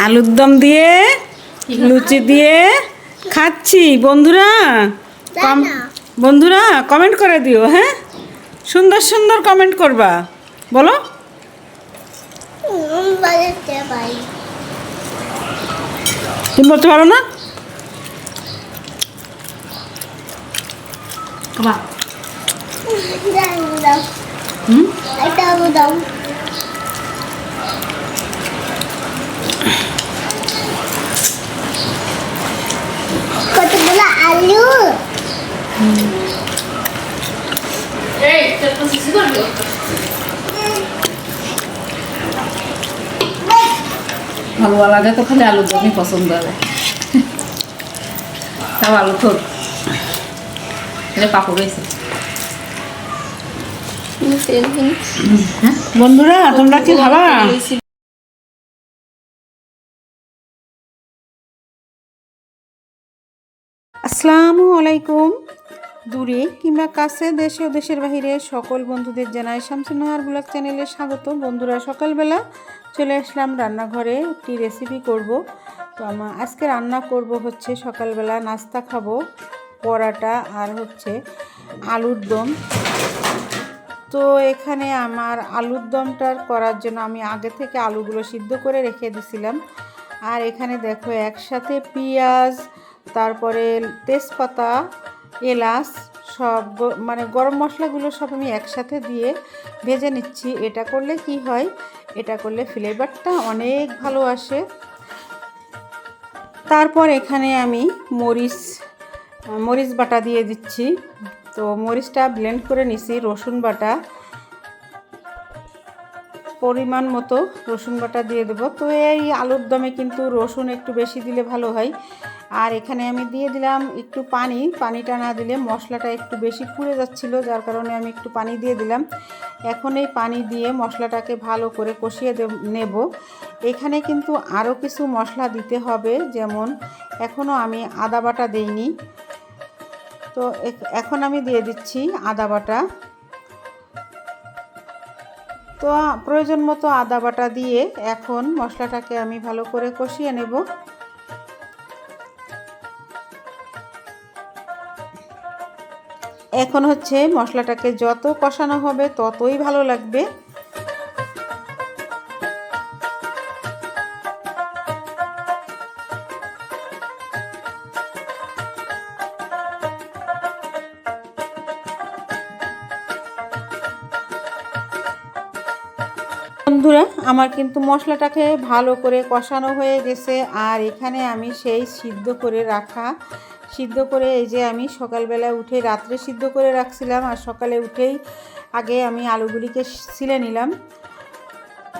আলুর দম দিয়ে লুচি দিয়ে খাচ্ছি। বন্ধুরা কম- বন্ধুরা কমেন্ট করে দিও হ্যাঁ? সুন্দর সুন্দর কমেন্ট করবা। বলো। তুমি বলতে পারো না? হুম এটা দাও কতগুলো আলু তো ভালো লাগে তো খালি আলু দমই পছন্দ হবে তাও আলু থোক এটা পাপড় রয়েছে। হ্যাঁ? বন্ধুরা তোমরা কি খাবা আসসালামু আলাইকুম। দূরে কিংবা কাছে দেশে ও দেশের বাহিরে সকল বন্ধুদের জানাই শামসুনাহার ব্লগ চ্যানেলে স্বাগত। বন্ধুরা, সকালবেলা চলে আসলাম রান্নাঘরে একটি রেসিপি করব। তো আমার আজকে রান্না করব হচ্ছে সকালবেলা নাস্তা খাব, পরাটা আর হচ্ছে আলুর দম। তো এখানে আমার আলুর দমটার করার জন্য আমি আগে থেকে আলুগুলো সিদ্ধ করে রেখে দিছিলাম। আর এখানে দেখো একসাথে পেঁয়াজ তারপরে তেজপাতা, এলাচ সব মানে গরম মশলাগুলো সব আমি একসাথে দিয়ে ভেজে নিচ্ছি। এটা করলে কি হয়? এটা করলে ফ্লেভারটা অনেক ভালো আসে। তারপর এখানে আমি মরিচ মরিচ বাটা দিয়ে দিচ্ছি। তো মরিচটা ব্লেন্ড করে নিছি, রসুন বাটা। পরিমাণ মতো রসুন বাটা দিয়ে দেবো। তো এই আলুর দমে কিন্তু রসুন একটু বেশি দিলে ভালো হয়। আর এখানে আমি দিয়ে দিলাম একটু পানি। পানিটা না দিলে মশলাটা একটু বেশি পুড়ে যাচ্ছিল, যার কারণে আমি একটু পানি দিয়ে দিলাম। এখন এই পানি দিয়ে মশলাটাকে ভালো করে কষিয়ে নেব। এখানে কিন্তু আরও কিছু মশলা দিতে হবে, যেমন এখনও আমি আদা বাটা দেইনি। তো এখ- এখন আমি দিয়ে দিচ্ছি আদা বাটা। তো প্রয়োজন মতো আদা বাটা দিয়ে এখন মশলাটাকে আমি ভালো করে কষিয়ে নেব। এখন হচ্ছে মশলাটাকে যত কষানো হবে ততই ভালো লাগবে। বন্ধুরা, আমার কিন্তু মশলাটাকে ভালো করে কষানো হয়ে গেছে, আর এখানে আমি সেই সিদ্ধ করে রাখা সিদ্ধ করে এই যে আমি সকালবেলা উঠে রাত্রে সিদ্ধ করে রাখছিলাম আর সকালে উঠেই আগে আমি আলুগুলিকে ছিলে নিলাম।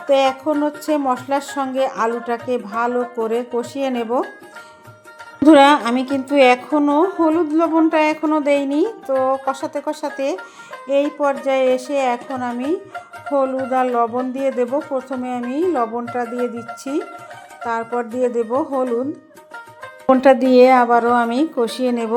তো এখন হচ্ছে মশলার সঙ্গে আলুটাকে ভালো করে কষিয়ে নেব। বন্ধুরা, আমি কিন্তু এখনও হলুদ লবণটা এখনও দেইনি। তো কষাতে কষাতে এই পর্যায়ে এসে এখন আমি হলুদ আর লবণ দিয়ে দেব। প্রথমে আমি লবণটা দিয়ে দিচ্ছি, তারপর দিয়ে দেব হলুদ। লবণটা দিয়ে আবারও আমি কষিয়ে নেব।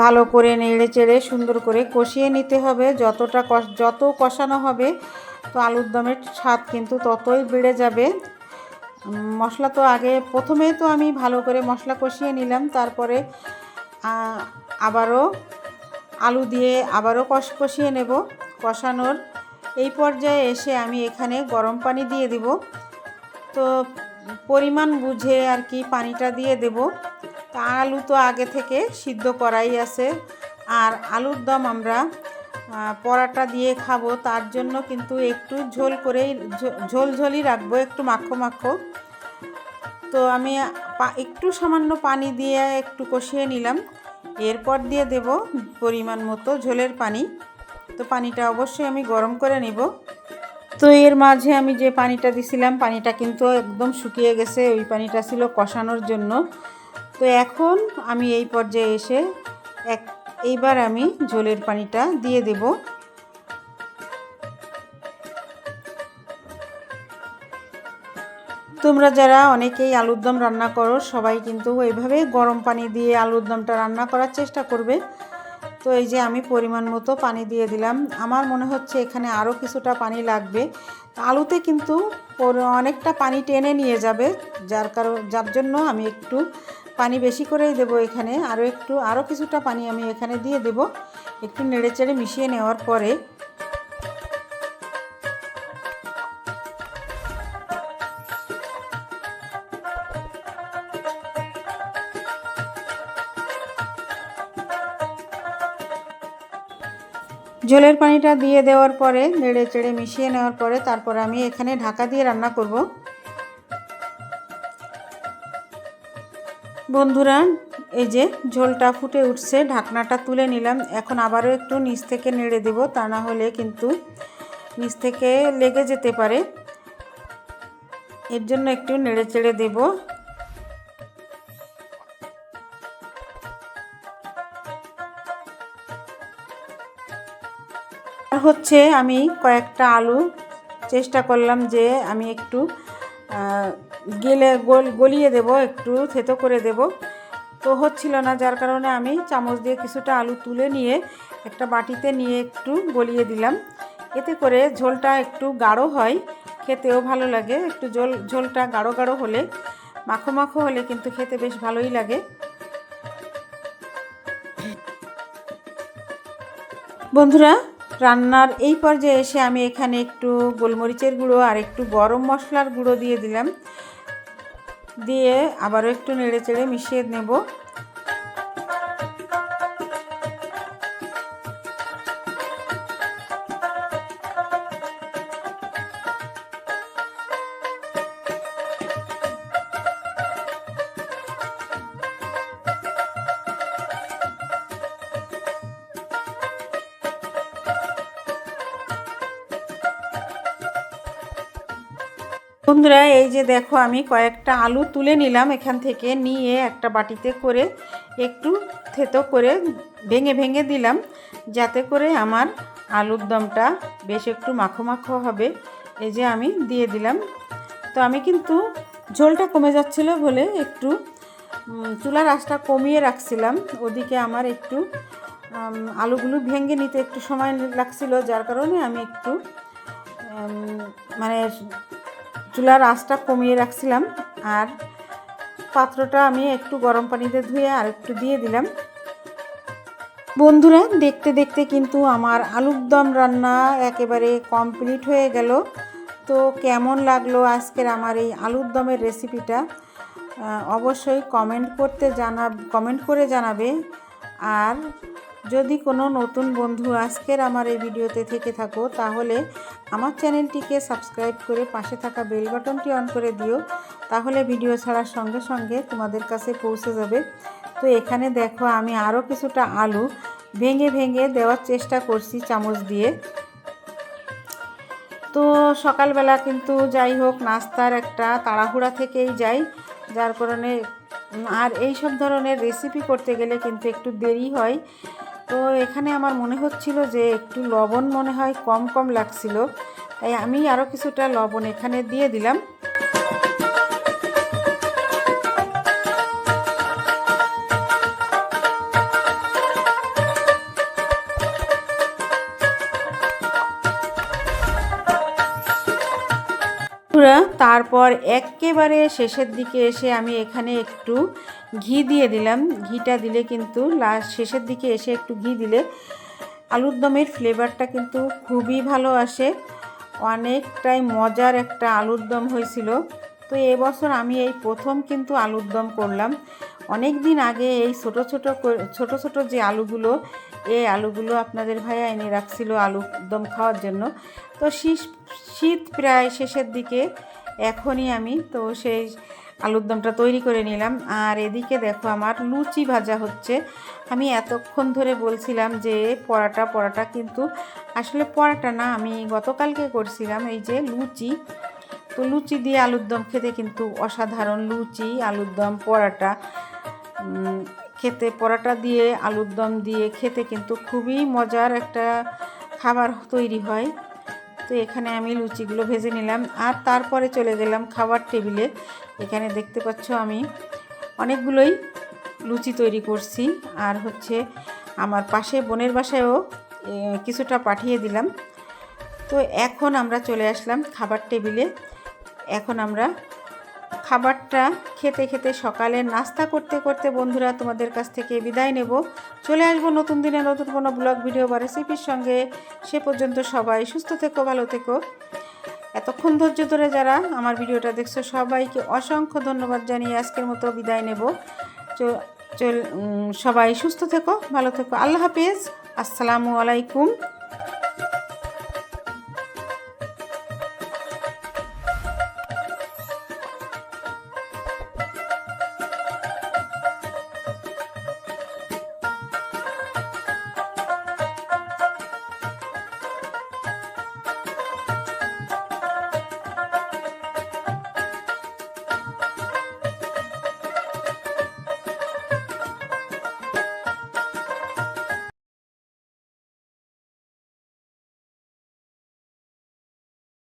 ভালো করে নেড়ে চেড়ে সুন্দর করে কষিয়ে নিতে হবে। যতটা যত কষানো হবে, তো আলুর দমের স্বাদ কিন্তু ততই বেড়ে যাবে। মশলা তো আগে প্রথমেই তো আমি ভালো করে মশলা কষিয়ে নিলাম, তারপরে আবারও আলু দিয়ে আবারও কষ কষিয়ে নেব। কষানোর এই পর্যায়ে এসে আমি এখানে গরম পানি দিয়ে দিব। তো পরিমাণ বুঝে আর কি পানিটা দিয়ে দেব। তা আলু তো আগে থেকে সিদ্ধ করাই আছে। আর আলুর দম আমরা পরাটা দিয়ে খাব। তার জন্য কিন্তু একটু ঝোল করেই ঝোল ঝোলই রাখব, একটু মাখো মাখো। তো আমি একটু সামান্য পানি দিয়ে একটু কষিয়ে নিলাম। এরপর দিয়ে দেব পরিমাণ মতো ঝোলের পানি। তো পানিটা অবশ্যই আমি গরম করে নিব। তো এর মাঝে আমি যে পানিটা দিছিলাম, পানিটা কিন্তু একদম শুকিয়ে গেছে, ওই পানিটা ছিল কষানোর জন্য। তো এখন আমি এই পর্যায়ে এসে এক, এইবার আমি ঝোলের পানিটা দিয়ে দেব। তোমরা যারা অনেকেই আলুর দম রান্না করো, সবাই কিন্তু এইভাবে গরম পানি দিয়ে আলুর দমটা রান্না করার চেষ্টা করবে। তো এই যে আমি পরিমাণ মতো পানি দিয়ে দিলাম। আমার মনে হচ্ছে এখানে আরও কিছুটা পানি লাগবে। আলুতে কিন্তু অনেকটা পানি টেনে নিয়ে যাবে। যার কারণ যার জন্য আমি একটু পানি বেশি করেই দেব এখানে। আরও একটু আরও কিছুটা পানি আমি এখানে দিয়ে দেব। একটু নেড়ে চেড়ে মিশিয়ে নেওয়ার পরে ঝোলের পানিটা দিয়ে দেওয়ার পরে, নেড়ে চেড়ে মিশিয়ে নেওয়ার পরে তারপর আমি এখানে ঢাকা দিয়ে রান্না করব। বন্ধুরা, এই যে ঝোলটা ফুটে উঠছে, ঢাকনাটা তুলে নিলাম। এখন আবারও একটু নিচ থেকে নেড়ে দেব, তা না হলে কিন্তু নিচ থেকে লেগে যেতে পারে। এর জন্য একটু নেড়ে চেড়ে দেবো। হচ্ছে আমি কয়েকটা আলু চেষ্টা করলাম যে আমি একটু গেলে গোল, গলিয়ে দেব, একটু থেতো করে দেব। তো হচ্ছিল না, যার কারণে আমি চামচ দিয়ে কিছুটা আলু তুলে নিয়ে একটা বাটিতে নিয়ে একটু গলিয়ে দিলাম। এতে করে ঝোলটা একটু গাঢ় হয়, খেতেও ভালো লাগে। একটু ঝোল, ঝোলটা গাঢ় গাঢ় হলে, মাখো মাখো হলে কিন্তু খেতে বেশ ভালোই লাগে। বন্ধুরা রান্নার এই পর্যায়ে এসে আমি এখানে একটু গোলমরিচের গুঁড়ো আর একটু গরম মশলার গুঁড়ো দিয়ে দিলাম। দিয়ে আবারও একটু নেড়ে চেড়ে মিশিয়ে নেব। বন্ধুরা, এই যে দেখো, আমি কয়েকটা আলু তুলে নিলাম এখান থেকে, নিয়ে একটা বাটিতে করে একটু থেতো করে ভেঙে ভেঙে দিলাম, যাতে করে আমার আলুর দমটা বেশ একটু মাখো মাখো হবে। এই যে আমি দিয়ে দিলাম। তো আমি কিন্তু ঝোলটা কমে যাচ্ছিল বলে একটু চুলার আঁচটা কমিয়ে রাখছিলাম। ওদিকে আমার একটু আলুগুলো ভেঙে নিতে একটু সময় লাগছিল, যার কারণে আমি একটু মানে চুলার আঁচটা কমিয়ে রাখছিলাম আর পাত্রটা আমি একটু গরম পানিতে ধুয়ে আর একটু দিয়ে দিলাম। বন্ধুরা, দেখতে দেখতে কিন্তু আমার আলুর দম রান্না একেবারে কমপ্লিট হয়ে গেল। তো কেমন লাগল আজকের আমার এই আলুর দমের রেসিপিটা? অবশ্যই কমেন্ট করতে জানা কমেন্ট করে জানাবে। আর যদি কোনো নতুন বন্ধু আজকের আমার এই ভিডিওতে থেকে থাকো, তাহলে আমার চ্যানেলটিকে সাবস্ক্রাইব করে পাশে থাকা বেল বাটনটি অন করে দিও, তাহলে ভিডিও ছাড়ার সঙ্গে সঙ্গে তোমাদের কাছে পৌঁছে যাবে। তো এখানে দেখো আমি আরও কিছুটা আলু ভেঙে ভেঙে দেওয়ার চেষ্টা করছি চামচ দিয়ে। তো সকালবেলা কিন্তু যাই হোক, নাস্তার একটা তাড়াহুড়া থেকেই যাই, যার কারণে আর এই সব ধরনের রেসিপি করতে গেলে কিন্তু একটু দেরি হয়। তো এখানে আমার মনে হচ্ছিল যে একটু লবণ মনে হয় কম কম লাগছিল। তাই আমি আরও কিছুটা লবণ এখানে দিয়ে দিলাম। তারপর তারপর একেবারে শেষের দিকে এসে আমি এখানে একটু ঘি দিয়ে দিলাম। ঘিটা দিলে কিন্তু লাস্ট শেষের দিকে এসে একটু ঘি দিলে আলুর দমের ফ্লেভারটা কিন্তু খুবই ভালো আসে। অনেকটাই মজার একটা আলুর দম হয়েছিল। তো এবছর আমি এই প্রথম কিন্তু আলুর দম করলাম। অনেক দিন আগে এই ছোট ছোট ছোট ছোট যে আলুগুলো, এই আলুগুলো আপনাদের ভাইয়া এনে রাখছিল আলুর দম খাওয়ার জন্য। তো শীত শীত প্রায় শেষের দিকে এখনই আমি তো সেই আলুর দমটা তৈরি করে নিলাম। আর এদিকে দেখো আমার লুচি ভাজা হচ্ছে। আমি এতক্ষণ ধরে বলছিলাম যে পরাটা পরাটা কিন্তু আসলে পরাটা না, আমি গতকালকে করছিলাম এই যে লুচি। তো লুচি দিয়ে আলুর দম খেতে কিন্তু অসাধারণ লুচি, আলুর দম, পরাটা। খেতে পরাটা দিয়ে, আলুর দম দিয়ে খেতে কিন্তু খুবই মজার একটা খাবার তৈরি হয়। তো এখানে আমি লুচিগুলো ভেজে নিলাম আর তারপরে চলে গেলাম খাবার টেবিলে। এখানে দেখতে পাচ্ছ আমি অনেকগুলোই লুচি তৈরি করছি আর হচ্ছে আমার পাশে বোনের বাসায়ও কিছুটা পাঠিয়ে দিলাম। তো এখন আমরা চলে আসলাম খাবার টেবিলে। এখন আমরা খাবারটা খেতে খেতে সকালে নাস্তা করতে করতে বন্ধুরা তোমাদের কাছ থেকে বিদায় নেব। চলে আসব নতুন দিনে নতুন কোনো ব্লগ ভিডিও বা রেসিপির সঙ্গে। সে পর্যন্ত সবাই সুস্থ থেকো, ভালো থেকো। এতক্ষণ ধৈর্য ধরে যারা আমার ভিডিওটা দেখছ, সবাইকে অসংখ্য ধন্যবাদ জানিয়ে আজকের মতো বিদায় নেব। সবাই সুস্থ থেকো, ভালো থেকো। আল্লাহ হাফিজ। আসসালামু আলাইকুম।